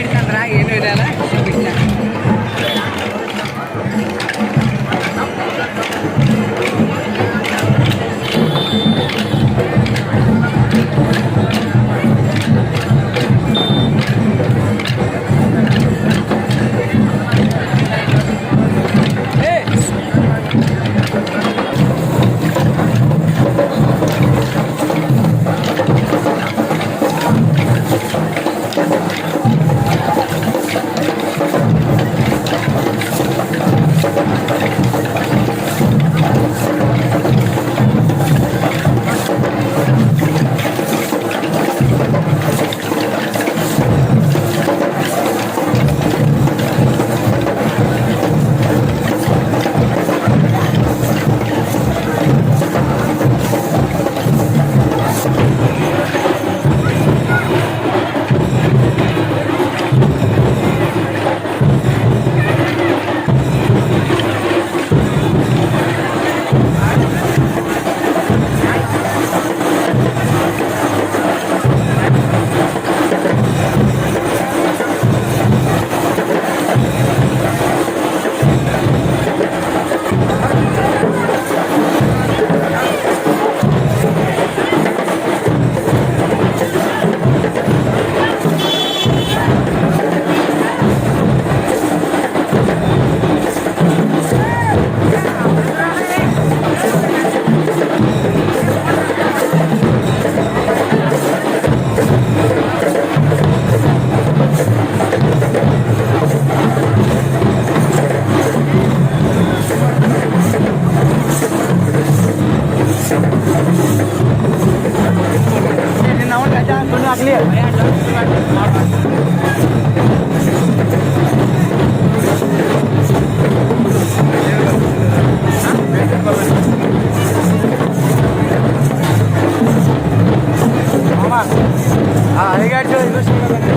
ಹಿಡ್ಕೊಂಡ್ರ ಏನು ಇರಲ್ಲ हा हे काय